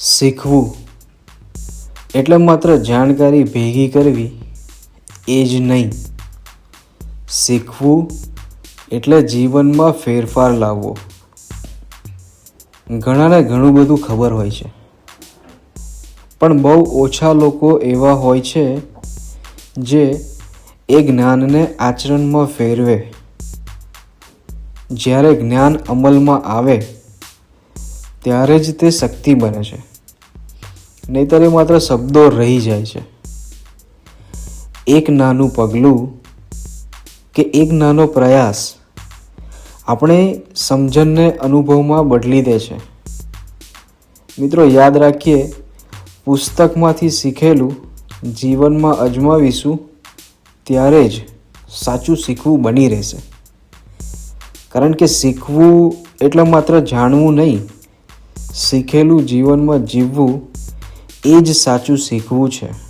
શીખવું. એટલે માત્ર જાણકારી ભેગી કરવી એ જ નહીં. શીખવું એટલે જીવનમાં ફેરફાર લાવવો. ઘણાને ઘણું બધું ખબર હોય છે. પણ બહુ ઓછા લોકો એવા હોય છે જે એ જ્ઞાનને આચરણમાં ફેરવે. જ્યારે જ્ઞાન અમલમાં આવે, ત્યારે જ તે શક્તિ બને છે. નહીતર એ માત્ર શબ્દો રહી જાય છે. એક નાનું પગલું કે એક નાનો પ્રયાસ આપણે સમજણને અનુભવમાં બદલી દે છે. મિત્રો યાદ રાખીએ, પુસ્તકમાંથી શીખેલું જીવનમાં અજમાવીશું ત્યારે જ સાચું શીખવું બની રહેશે. કારણ કે શીખવું એટલે માત્ર જાણવું નહીં, શીખેલું જીવનમાં જીવવું એ જ સાચું શીખવું છે.